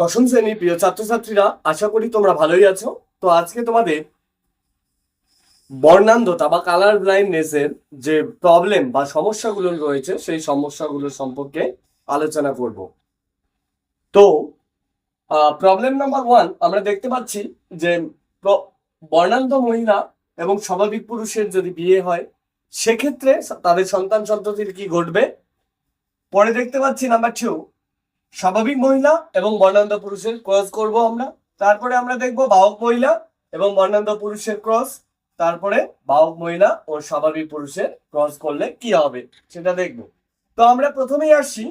দশম শ্রেণির প্রিয় ছাত্রছাত্রীরা, আশা করি তোমরা ভালোই আছো। তো আজকে তোমাদের বর্ণান্ধতা বা কালার ব্লাইন্ডনেসের যে প্রবলেম বা সমস্যাগুলো রয়েছে, সেই সমস্যাগুলো সম্পর্কে আলোচনা করব। তো প্রবলেম নাম্বার ওয়ান আমরা দেখতে পাচ্ছি যে বর্ণান্ধ মহিলা এবং স্বাভাবিক পুরুষের যদি বিয়ে হয়, সেক্ষেত্রে তাদের সন্তান সন্ততির কি ঘটবে? পরে দেখতে পাচ্ছি নাম্বার টু স্বাভাবিক মহিলা এবং বর্ণান্ধ পুরুষের ক্রস করব আমরা। তারপরে আমরা দেখব বাহক মহিলা এবং বর্ণান্ধ পুরুষের ক্রস তারপরে বাহক মহিলা ও স্বাভাবিক পুরুষের ক্রস করলে কি হবে সেটা দেখব। তো আমরা প্রথমেই আসছি।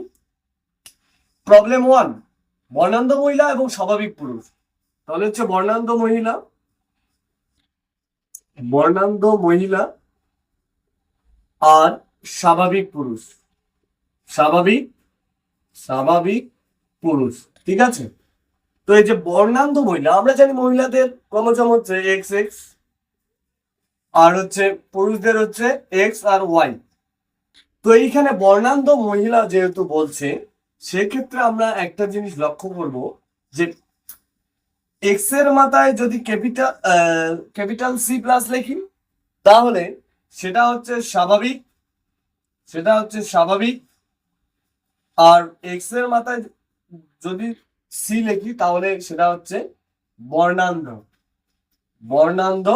প্রবলেম ওয়ান বর্ণান্ধ মহিলা এবং স্বাভাবিক পুরুষ। তাহলে হচ্ছে বর্ণান্ধ মহিলা বর্ণান্ধ মহিলা আর স্বাভাবিক পুরুষ। স্বাভাবিক স্বাভাবিক পুরুষ, ঠিক আছে? তো এই যে বর্ণান্ধ মহিলা, আমরা জানি মহিলাদের ক্রমজম হচ্ছে এক্স এক্স আর হচ্ছে পুরুষদের হচ্ছে এক্স আর ওয়াই তো এইখানে বর্ণান্ধ মহিলা যেহেতু বলছে, সেক্ষেত্রে আমরা একটা জিনিস লক্ষ্য করব যে এক্সের মাথায় যদি ক্যাপিটাল ক্যাপিটাল সি প্লাস লিখি, তাহলে সেটা হচ্ছে স্বাভাবিক, সেটা হচ্ছে স্বাভাবিক, আর এক্সের মাথায় যদি সি লিখি, তাহলে সেটা হচ্ছে বর্ণান্ধ। বর্ণান্ধ,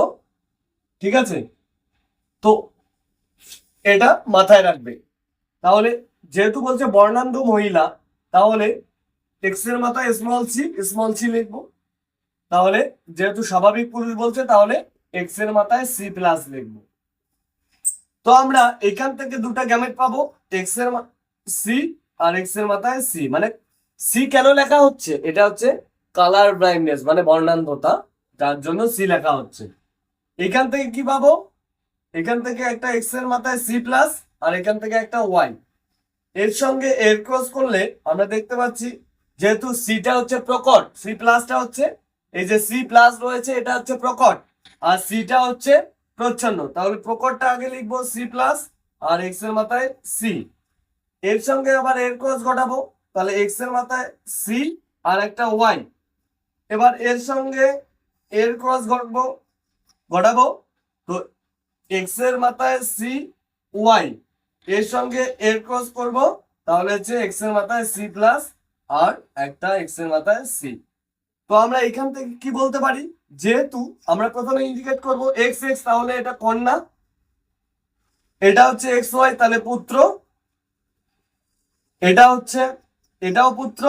ঠিক আছে? তো এটা মাথায় রাখবে। তাহলে যেহেতু বলছে বর্ণান্ধ মহিলা, তাহলে এক্সের মাথায় স্মল সি স্মল সি লিখব। তাহলে যেহেতু স্বাভাবিক পুরুষ বলছে, তাহলে এক্সের মাথায় সি প্লাস লিখব। তো আমরা এখান থেকে দুটা গ্যামেট পাবো এক্সের সি আর এক্সের মাথায় সি মানে সি কেন লেখা হচ্ছে? এটা হচ্ছে কালার ব্লাইন্ডনেস মানে বর্ণান্ধতা, যার জন্য সি লেখা হচ্ছে। এখান থেকে কি পাবো? এখান থেকে একটা এক্সের মাথায় সি প্লাস আর এখান থেকে একটা ওয়াই এর সঙ্গে এর ক্রস করলে আমরা দেখতে পাচ্ছি, যেহেতু সিটা হচ্ছে প্রকট সি প্লাসটা হচ্ছে, এই যে সি প্লাস রয়েছে, এটা হচ্ছে প্রকট, আর সিটা হচ্ছে প্রচ্ছন্ন। তাহলে প্রকটটা আগে লিখব সি প্লাস আর এক্সের মাথায় সি এর সঙ্গে আবার এর ক্রস ঘটাবো। তাহলে এক্সের মাথায় সি আর একটা ওয়াই এবার এর সঙ্গে এর ক্রস ঘটবো, ঘটাবো। তো এক্সের মাথায় সি ওয়াই এর সঙ্গে এর ক্রস করব, তাহলে হচ্ছে এক্সের মাথায় সি প্লাস আর একটা এক্সের মাথায় সি তো আমরা এখান থেকে কি বলতে পারি? যেহেতু আমরা প্রথমে ইন্ডিকেট করব এক্স এক্স তাহলে এটা কন্যা এটা হচ্ছে এক্স ওয়াই তাহলে পুত্র। এটা হচ্ছে এটাও পুত্র,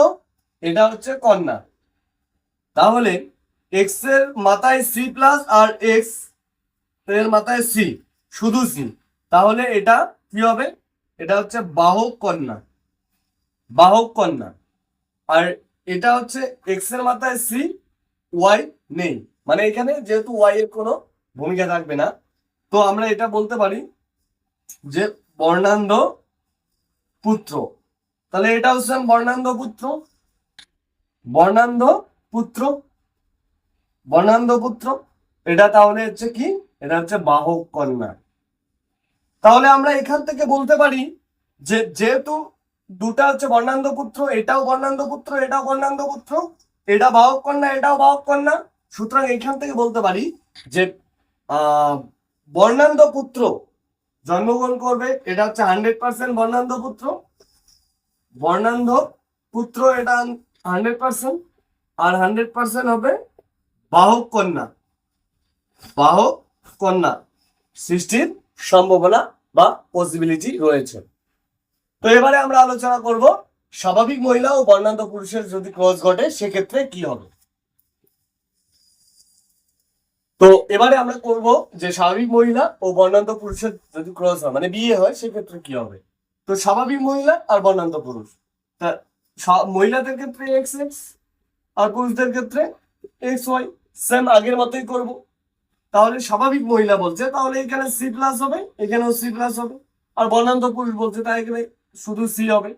এটা হচ্ছে কন্যা। তাহলে এক্সের মাথায় সি প্লাস আর এক্সের মাথায় সি শুধু সি তাহলে এটা কি হবে? এটা হচ্ছে বাহক কন্যা। বাহক কন্যা। আর এটা হচ্ছে এক্সের মাথায় সি ওয়াই নেই। মানে এখানে যেহেতু ওয়াই এর কোনো ভূমিকা থাকবে না, তো আমরা এটা বলতে পারি যে বর্ণান্ধ পুত্র। তাহলে এটা হচ্ছে বর্ণান্ধ পুত্র। বর্ণান্ধ পুত্র। বর্ণান্ধ পুত্র। এটা তাহলে হচ্ছে কি? এটা হচ্ছে বাহক কন্যা। তাহলে আমরা এখান থেকে বলতে পারি যে যেহেতু দুটা হচ্ছে বর্ণান্ধ পুত্র, এটাও বর্ণান্ধ পুত্র, এটাও বর্ণান্ধ পুত্র, এটা বাহক কন্যা, এটাও বাহক কন্যা। সুতরাং এখান থেকে বলতে পারি যে, আহ, বর্ণান্ধ পুত্র জন্মগ্রহণ করবে, এটা হচ্ছে হান্ড্রেড পার্সেন্ট বর্ণান্ধ পুত্র। বর্ণান্ধ পুত্র এটা হান্ড্রেড পার্সেন্ট আর হান্ড্রেড পার্সেন্ট হবে বাহক কন্যা। বাহক কন্যা সৃষ্টির সম্ভাবনা বা পসিবিলিটি রয়েছে। তো এবারে আমরা আলোচনা করব স্বাভাবিক মহিলা ও বর্ণান্ধ পুরুষের যদি ক্রস ঘটে সেক্ষেত্রে কি হবে? তো এবারে আমরা করব যে স্বাভাবিক মহিলা ও বর্ণান্ধ পুরুষের যদি ক্রস হয় মানে বিয়ে হয়, সেক্ষেত্রে কি হবে? তো স্বাভাবিক মহিলা আর বর্ণান্ত পুরুষ। তা মহিলাদের ক্ষেত্রে এক্স এক্স আর পুরুষদের ক্ষেত্রে এক্স ওয়াই সেম আগের মতোই করব। তাহলে স্বাভাবিক মহিলা বলছে, তাহলে এখানে সি প্লাস হবে, এখানেও সি প্লাস হবে। আর বর্ণান্ত পুরুষ বলছে তাই এখানে শুধু সি হবে।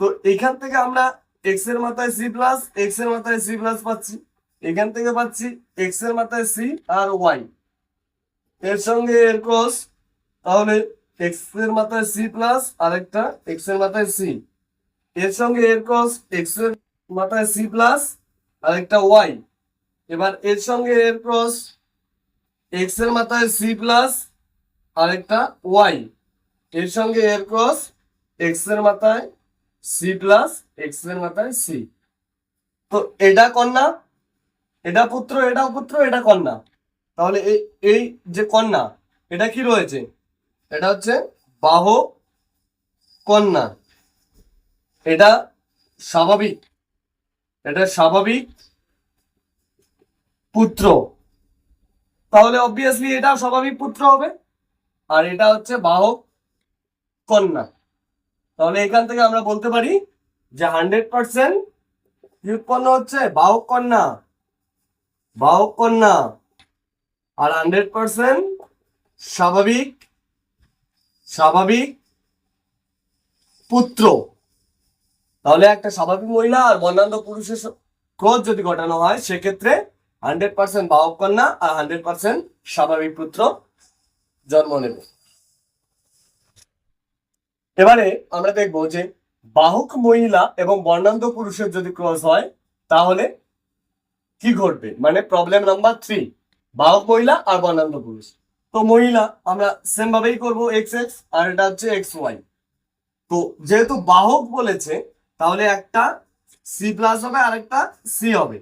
তো এখান থেকে আমরা এক্সের মাথায় সি প্লাস এক্সের মাথায় সি প্লাস পাচ্ছি। এখান থেকে পাচ্ছি এক্সের মাথায় সি আর ওয়াই এর সঙ্গে এর ক্রস তাহলে এক্সের মাথায় সি প্লাস আর একটা এক্সের মাথায় সি এর সঙ্গে এর ক্রস এক্সের মাথায় সি প্লাস আর একটা ওয়াই এবার এর সঙ্গে এর ক্রস এক্সের মাথায় সি প্লাস আর একটা ওয়াই এর সঙ্গে এর ক্রস এক্সের মাথায় সি প্লাস এক্সের মাথায় সি তো এটা কন্যা, এটা পুত্র এটা পুত্র, এটা কন্যা। তাহলে এই যে কন্যা, এটা কি রয়েছে? এটা হচ্ছে বাহক কন্যা। এটা স্বাভাবিক। এটা স্বাভাবিক পুত্র। তাহলে অবভিয়াসলি এটা স্বাভাবিক পুত্র হবে। আর এটা হচ্ছে বাহক কন্যা। তাহলে এখান থেকে আমরা বলতে পারি যে হান্ড্রেড পার্সেন্ট কি উৎপন্ন হচ্ছে বাহক কন্যা। বাহক কন্যা। আর হান্ড্রেড পার্সেন্ট স্বাভাবিক স্বাভাবিক পুত্র। তাহলে একটা স্বাভাবিক মহিলা আর বর্ণান্ধ পুরুষের ক্রোধ যদি ঘটানো হয়, সেক্ষেত্রে হান্ড্রেড পার্সেন্ট বাহক কন্যা আর হান্ড্রেড পার্সেন্ট স্বাভাবিক পুত্র জন্ম নেবে। এবারে আমরা দেখব যে বাহক মহিলা এবং বর্ণান্ধ পুরুষের যদি ক্রস হয়, তাহলে কি ঘটবে? মানে প্রবলেম নাম্বার থ্রি বাহক মহিলা আর বর্ণান্ধ পুরুষ। তো মহিলা, আমরা সেম ভাবেই করব এক্স এক্স আর এটা হচ্ছে এক্স ওয়াই তো যেহেতু বাহক বলেছে, তাহলে একটা সি প্লাস হবে আর একটা সি হবে।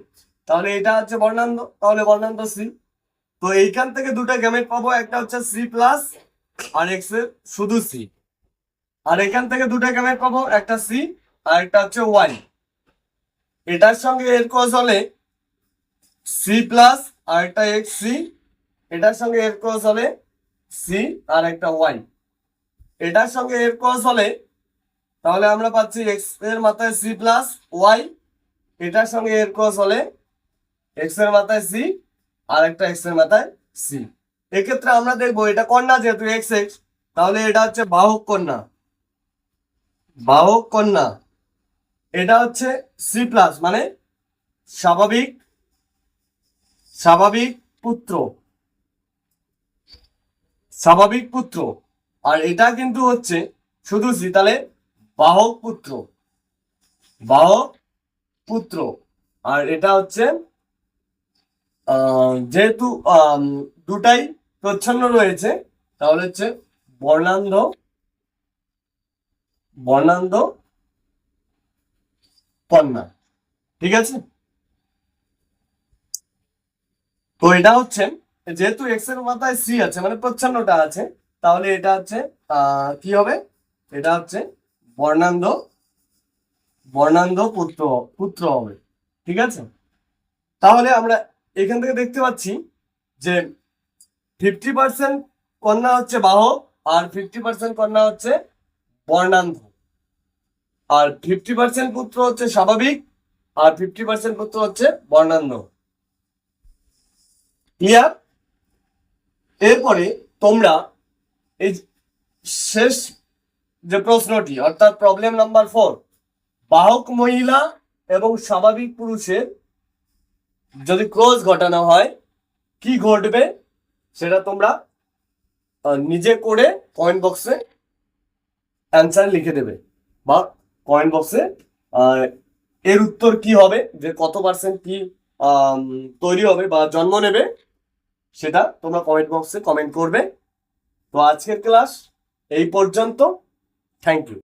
তাহলে এটা হচ্ছে বর্ণান্ধ, তাহলে বর্ণান্ধ সি তো এইখান থেকে দুটো গ্যামেট পাবো, একটা হচ্ছে সি প্লাস আর এক্সের শুধু সি আর এখান থেকে দুটো গ্যামেট পাবো, একটা সি আর একটা হচ্ছে ওয়াই এটার সঙ্গে এর ক্রস হলে সি প্লাস আর একটা এক্স সি এটার সঙ্গে এর ক্রস হলে সি আর একটা ওয়াই এটার সঙ্গে এর ক্রস হলে তাহলে আমরা পাচ্ছি এক্সের মাথায় সি প্লাস ওয়াই এটার সঙ্গে এর ক্রস হলে এক্সের মাথায় সি আর একটা এক্সের মাথায় সি এক্ষেত্রে আমরা দেখব এটা কন্যা যেহেতু এক্স এক্স তাহলে এটা হচ্ছে বাহক কন্যা। বাহক কন্যা, এটা হচ্ছে সি প্লাস মানে স্বাভাবিক স্বাভাবিক পুত্র। স্বাভাবিক পুত্র। আর এটা কিন্তু হচ্ছে শুধু তাহলে বাহক পুত্র। বাহক পুত্র। আর এটা হচ্ছে যেহেতু দুটাই প্রচ্ছন্ন রয়েছে, তাহলে হচ্ছে বর্ণান্ধ বর্ণান্ধ কন্যা। ঠিক আছে? তো এটা হচ্ছে যেহেতু এক্সের মাথায় সি আছে মানে প্রচ্ছন্নটা আছে, তাহলে এটা হচ্ছে কি হবে? এটা হচ্ছে বর্ণান্ধ বর্ণান্ধ পুত্র পুত্র হবে, ঠিক আছে? তাহলে আমরা এখান থেকে দেখতে পাচ্ছি যে ফিফটি পার্সেন্ট কন্যা হচ্ছে বাহক, আর ফিফটি পার্সেন্ট কন্যা হচ্ছে বর্ণান্ধ। আর ফিফটি পার্সেন্ট পুত্র হচ্ছে স্বাভাবিক, আর ফিফটি পার্সেন্ট পুত্র হচ্ছে বর্ণান্ধ। ক্লিয়ার এরপরে তোমরা এই শেষ যে প্রশ্নটি, অর্থাৎ প্রবলেম নাম্বার ফোর বাহক মহিলা এবং স্বাভাবিক পুরুষের যদি ক্রস ঘটানো হয়, কি ঘটবে? সেটা তোমরা নিজে করে কমেন্ট বক্সে অ্যান্সার লিখে দেবে। বা কমেন্ট বক্সে এর উত্তর কি হবে? যে কত পার্সেন্ট কি তৈরি হবে বা জন্ম নেবে? সেটা তোমরা কমেন্ট বক্সে কমেন্ট করবে। তো আজকের ক্লাস এই পর্যন্ত। Thank you